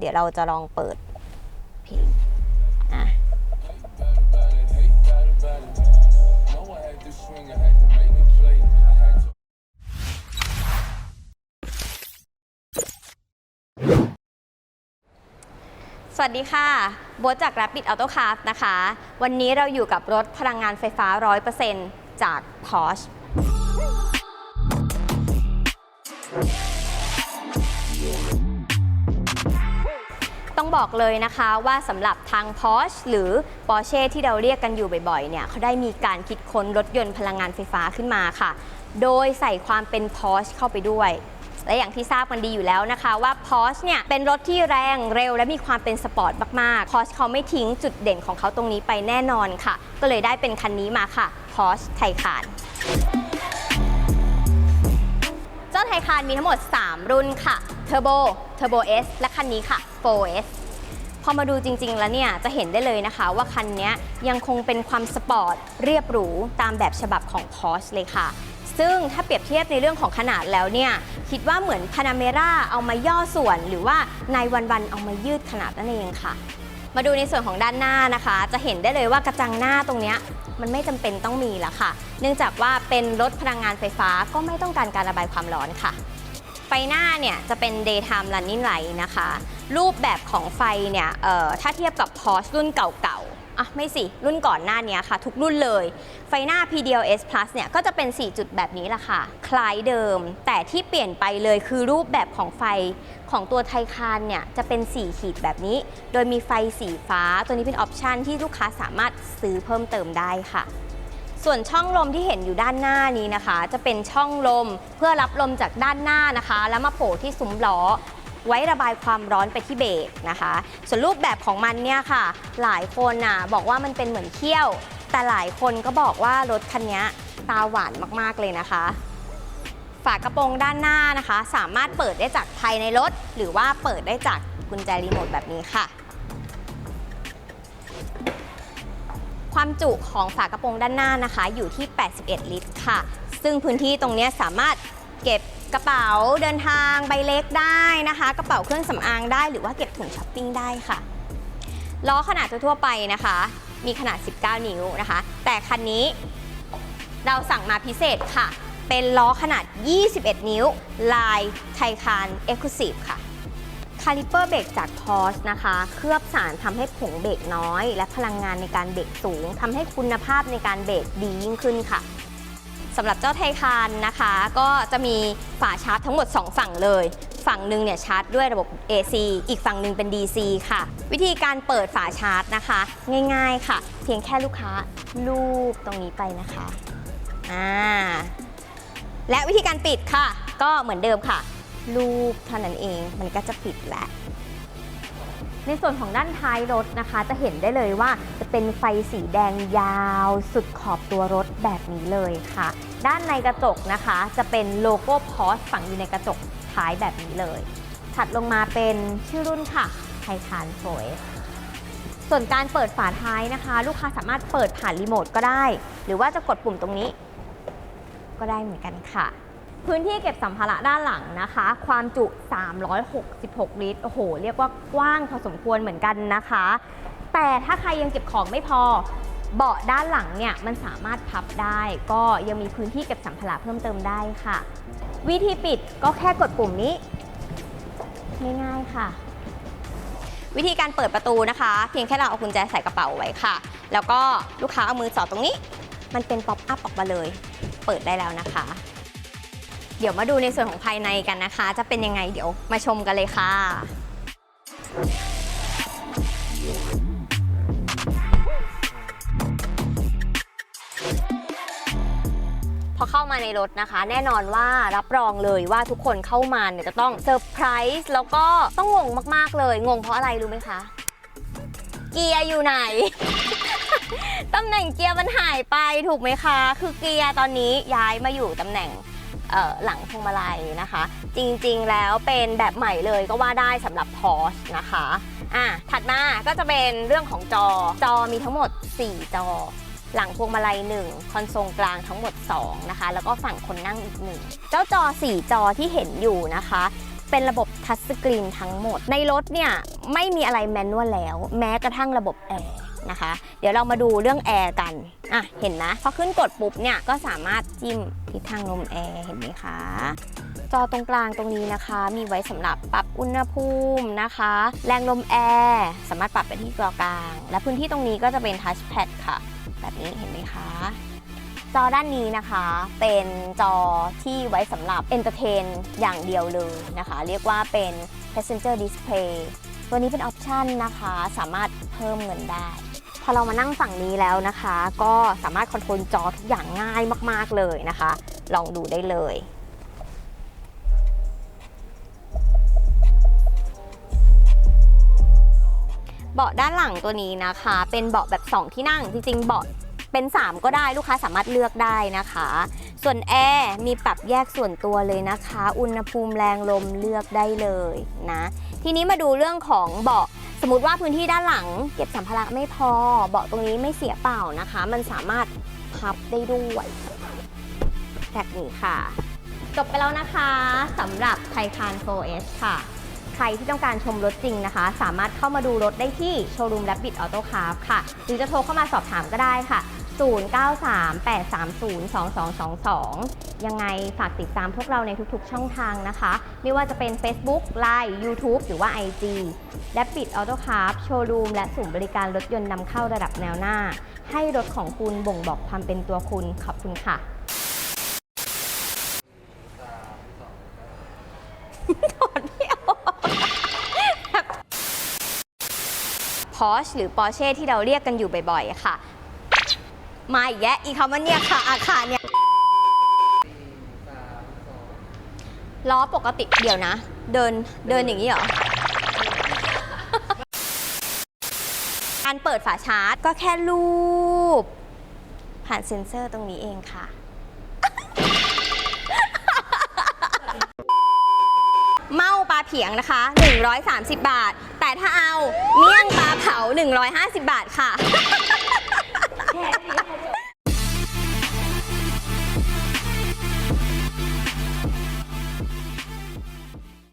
เดี๋ยวเราจะลองเปิดเพลงอะสวัสดีค่ะโบทจาก Rapid Auto Cars นะคะ วันนี้เราอยู่กับรถพลังงานไฟฟ้า 100%จาก Porsche ต้องบอกเลยนะคะว่าสำหรับทาง Porsche หรือ Porsche ที่เราเรียกกันอยู่บ่อยๆเนี่ยเขาได้มีการคิดค้นรถยนต์พลังงานไฟฟ้าขึ้นมาค่ะ โดยใส่ความเป็น Porsche เข้าไปด้วยและอย่างที่ทราบกันดีอยู่แล้วนะคะว่า Porsche เนี่ยเป็นรถที่แรงเร็ว และมีความเป็นสปอร์ตมากๆ Porsche เขาไม่ทิ้งจุดเด่นของเขาตรงนี้ไปแน่นอนค่ะ ก็เลยได้เป็นคันนี้มาค่ะ Porsche Taycan เจ้าไทยคานมีทั้งหมด 3 รุ่นค่ะ Turbo Turbo S และคันนี้ค่ะ 4S พอมาดูจริงๆแล้วเนี่ยจะเห็นได้เลยนะคะ ว่าคันนี้ยังคงเป็นความสปอร์ตเรียบหรูตามแบบฉบับของ Porsche เลยค่ะ ซึ่งถ้าเปรียบเทียบในเรื่องของขนาดแล้วเนี่ยคิดว่าเหมือน Panamera เอามาย่อส่วนหรือว่าในวันๆเอามายืดขนาดนั่นเองค่ะ มาดูในส่วนของด้านหน้านะคะ จะเห็นได้เลยว่ากระจังหน้าตรงเนี้ยมันไม่จำเป็นต้องมีแล้วค่ะ เนื่องจากว่าเป็นรถพลังงานไฟฟ้าก็ไม่ต้องการการระบายความร้อนค่ะ หน้าเนี่ยจะเป็น daytime running light นะคะ รูปแบบของไฟเนี่ยเอ่อถ้าเทียบกับ Porsche รุ่นเก่าๆอะไม่สิ รุ่นก่อนหน้านี้ค่ะ ทุกรุ่นเลย ไฟหน้า PDLS Plus เนี่ยก็จะเป็น 4 จุดแบบนี้แหละค่ะ คล้ายเดิม แต่ที่เปลี่ยนไปเลยคือรูปแบบของไฟของตัวไทคานเนี่ยจะเป็น 4 ขีดแบบนี้ โดยมีไฟสีฟ้า ตัวนี้เป็นออปชันที่ลูกค้าสามารถซื้อเพิ่มเติมได้ค่ะ ส่วนช่องลมที่เห็นอยู่ด้านหน้านี้นะคะ จะเป็นช่องลมเพื่อรับลมจากด้านหน้านะคะ แล้วมาโผล่ที่ซุ้มล้อไว้ระบายความร้อนไปที่เบรกนะคะ ส่วนรูปแบบของมันเนี่ยค่ะ หลายคนน่ะบอกว่ามันเป็นเหมือนเขี้ยว แต่หลายคนก็บอกว่ารถคันนี้ตาหวานมากๆเลยนะคะ ฝากระโปรงด้านหน้านะคะ สามารถเปิดได้จากภายในรถ หรือว่าเปิดได้จากกุญแจรีโมทแบบนี้ค่ะ ความจุของฝากระโปรงด้านหน้านะคะ อยู่ที่ 81 ลิตรค่ะ ซึ่งพื้นที่ตรงนี้สามารถเก็บกระเป๋าเดินทางใบเล็กได้นะคะ กระเป๋าเครื่องสำอางได้หรือว่าเก็บถุงช้อปปิ้งได้ค่ะล้อขนาดทั่วไปนะคะ มีขนาด 19 นิ้วนะคะ แต่คันนี้เราสั่งมาพิเศษค่ะ เป็นล้อขนาด 21 นิ้ว ลายไทคานเอ็กซ์คลูซีฟค่ะาลิเปอร์เบรกจาก Porsche นะคะ เคลือบสารทำให้ผงเบรกน้อย และพลังงานในการเบรกสูงทำให้คุณภาพในการเบรกดียิ่งขึ้นค่ะสำหรับเจ้าไทคานนะคะ ก็จะมีฝาชาร์จทั้งหมด 2 ฝั่งเลย ฝั่งหนึ่งเนี่ยชาร์จด้วยระบบ AC อีกฝั่งหนึ่งเป็น DC ค่ะ วิธีการเปิดฝาชาร์จนะคะ ง่ายๆค่ะ เพียงแค่ลูกค้าลูบตรงนี้ไปนะคะอ่าและวิธีการปิดค่ะ ก็เหมือนเดิมค่ะ ลูบเท่านั้นเอง มันก็จะปิดแล้วในส่วนของด้านท้ายรถนะคะ จะเห็นได้เลยว่าจะเป็นไฟสีแดงยาวสุดขอบตัวรถแบบนี้เลยค่ะ ด้านในกระจกนะคะ จะเป็นโลโก้พอสฝังอยู่ในกระจกท้ายแบบนี้เลย ถัดลงมาเป็นชื่อรุ่นค่ะไททานโฟสส่วนการเปิดฝาท้ายนะคะ ลูกค้าสามารถเปิดผ่านรีโมทก็ได้ หรือว่าจะกดปุ่มตรงนี้ ก็ได้เหมือนกันค่ะ พื้นที่เก็บสัมภาระด้านหลังนะคะ ความจุ 366 ลิตร โอ้โห เรียกว่ากว้างพอสมควรเหมือนกันนะคะ แต่ถ้าใครยังเก็บของไม่พอ เบาะด้านหลังเนี่ยมันสามารถพับได้ ก็ยังมีพื้นที่เก็บสัมภาระเพิ่มเติมได้ค่ะ วิธีปิดก็แค่กดปุ่มนี้ ง่ายๆค่ะ วิธีการเปิดประตูนะคะ เพียงแค่เราเอากุญแจใส่กระเป๋าไว้ค่ะ แล้วก็ลูกค้าเอามือสอดตรงนี้ มันเป็นป๊อปอัพออกมาเลย เปิดได้แล้วนะคะ เดี๋ยวมาดูในส่วนของภายในกันนะคะ จะเป็นยังไงเดี๋ยวมาชมกันเลยค่ะ พอเข้ามาในรถนะคะ แน่นอนว่ารับรองเลยว่าทุกคนเข้ามาเนี่ยจะต้องเซอร์ไพรส์แล้วก็ต้องงงมากๆเลย งงเพราะอะไรรู้ไหมคะ เกียร์อยู่ไหนตำแหน่งเกียร์มันหายไปถูกไหมคะ คือเกียร์ตอนนี้ย้ายมาอยู่ตำแหน่ง หลังพวงมาลัยนะคะ จริงๆแล้วเป็นแบบใหม่เลยก็ว่าได้สำหรับ Porsche นะคะอะถัดมาก็จะเป็นเรื่องของจอจอมีทั้งหมด 4 จอ หลังพวงมาลัย 1 คอนโซลกลางทั้งหมด 2 นะคะ แล้วก็ฝั่งคนนั่งอีก 1 เจ้าจอ 4 จอที่เห็นอยู่นะคะเป็นระบบทัชสกรีนทั้งหมด ในรถเนี่ย ไม่มีอะไรแมนนวลแล้ว แม้กระทั่งระบบแอร์ นะคะ เดี๋ยวเรามาดูเรื่องแอร์กันอะเห็นไหมพอขึ้นกดปุ๊บเนี่ยก็สามารถจิ้มทิศทางลมแอร์เห็นไหมคะจอตรงกลางตรงนี้นะคะ มีไว้สำหรับปรับอุณหภูมินะคะ แรงลมแอร์สามารถปรับไปที่ตัวกลาง และพื้นที่ตรงนี้ก็จะเป็นทัชแพดค่ะ แบบนี้เห็นไหมคะจอด้านนี้นะคะเป็นจอที่ไว้สำหรับ entertain อย่างเดียวเลยนะคะ เรียกว่าเป็น passenger display ตัวนี้เป็นออปชันนะคะ สามารถเพิ่มเงินได้ อเรามานั่งฝั่งนี้แล้วนะคะ ก็สามารถคอนโทรลจอทุกอย่างง่ายมากๆเลยนะคะ ลองดูได้เลยเบาะด้านหลังตัวนี้นะคะ เป็นเบาะแบบ 2 ที่นั่ง จริงๆเบาะเป็น 3 ก็ได้ลูกค้าสามารถเลือกได้นะคะ ส่วนแอร์มีปรับแยกส่วนตัวเลยนะคะ อุณหภูมิแรงลมเลือกได้เลยนะ ทีนี้มาดูเรื่องของเบาะ สมมติว่าพื้นที่ด้านหลัง เก็บสัมภาระไม่พอ เบาะตรงนี้ไม่เสียเปล่านะคะ มันสามารถพับได้ด้วยแบบนี้ค่ะ จบไปแล้วนะคะสำหรับไทคาน 4S ค่ะ ใครที่ต้องการชมรถจริงนะคะ สามารถเข้ามาดูรถได้ที่โชว์รูม Rabbit Auto c a r ค่ะ หรือจะโทรเข้ามาสอบถามก็ได้ค่ะ 0938302222 ยังไงฝากติดตามพวกเราในทุกๆช่องทางนะคะ ไม่ว่าจะเป็น Facebook Line YouTube หรือว่า IG Rabbit Auto c a r โชว์รูมและศูนย์บริการรถยนต์นำเข้าระดับแนวหน้า ให้รถของคุณบ่งบอกความเป็นตัวคุณ ขอบคุณค่ะ ถอดไม่ออกพอชหรือ Porsche ที่เราเรียกกันอยู่บ่อยๆ ค่ะ มาอีกแล้วอีกคำว่าเนี่ยค่ะอาคารเนี่ยล้อปกติเดี๋ยวนะ เดินเดินอย่างนี้เหรอ การเปิดฝาชาร์จก็แค่รูป ผ่านเซ็นเซอร์ตรงนี้เองค่ะ เมาปลาเผียงนะคะ 130 บาท แต่ถ้าเอาเมี่ยงปลาเผา 150 บาทค่ะ